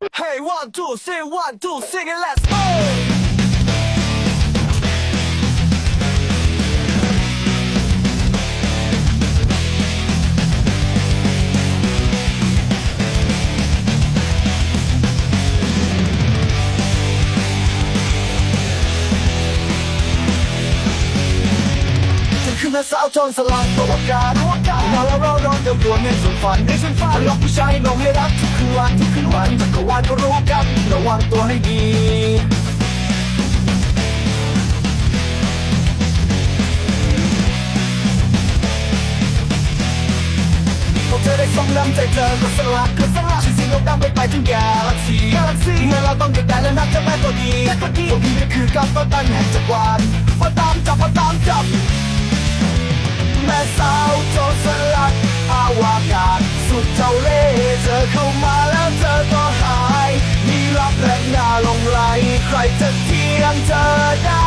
Hey, one, two, say one, two, sing it, let's go! นคือแม่สาวจนสลัดตัวประกาศมาแล้วเราร้อนเดิมตัวเงินส่วนฝันในฉันฝันหลอกผู้ชายลงให้รักทุกคืนวันทุกคืนวันจักรวาลก็รู้กันระวังตัวให้ดีพวกเธอได้สมน้ำใจเธอก็สลักก็สลักชื่อเสียงโด่งดังไปไปถึงกาแล็กซีกาแล็กซีเมื่อเราต้องเด็กได้และนับจะแม่ตัวดีแม่ตัวดีพวกพี่ก็คือกับต้นตันแห่งจักรวาลมาตามจับมาตามจับแม่ สาวโจรสลัดอาวากาศสุดเจ้าเล่เธอเข้ามาแล้วเธอก็หาย มีรับและหน้าลงไหลใครจะเทียงเธอได้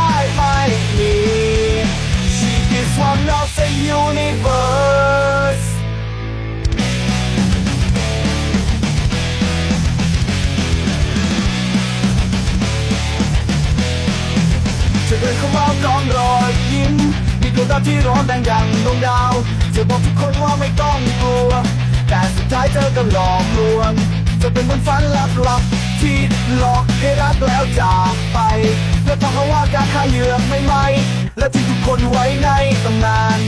มีดวที่ร้อนแดงดังดวงดาวเธอบอกทุกคนว่าไม่ต้องกลัว แต่สุดท้ายเธอก็หลอกลวงเธอเป็นเหมือนฝันลับๆที่หลอกให้รักแล้วจากไป และต้องเอาว่าการฆ่าเหยื่อไม่ไหมและทิ้งทุกคนไว้ในตำนาน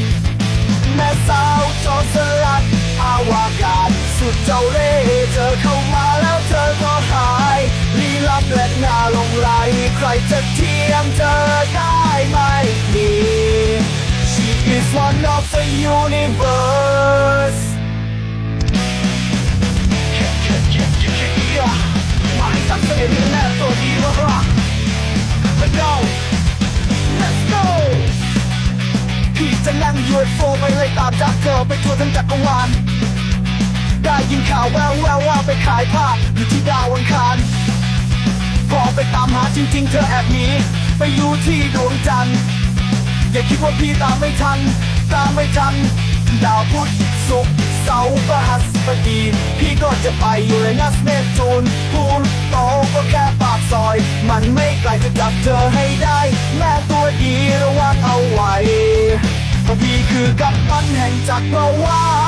แม่สาวจอสลัดอาวากาศสุดเจ้าเล่ห์เธอเข้ามาแล้วเธอก็หายลี้ลับและหน้าลงไหลใครจะเทียมเธอ of the universe มาให้สักเสียงแน่ตัวดีวะ Let's go Let's go พี่จะนั่ง UFO ไปเลยตามจากเธอไปทั่วทั้งจักรวาลได้ยินข่าวแววแววว่าไปขายผ้าอยู่ที่ดาวอังคารพอไปตามหาจริง ๆ เธอแอบหนีไปอยู่ที่ดวงจันทร์อย่าคิดว่าพี่ตามไม่ทัน ตามไม่ทันดาวพุธศุกร์เสาร์พฤหัสบดีพี่ก็จะไปอยู่ในนัสเนปจูนพูนโตก็แค่ปากซอย มันไม่ไกลจะจับเธอให้ได้ แม่ตัวดีระวังเอาไว้เพราะพี่คือกัปตันแห่งจักรวาล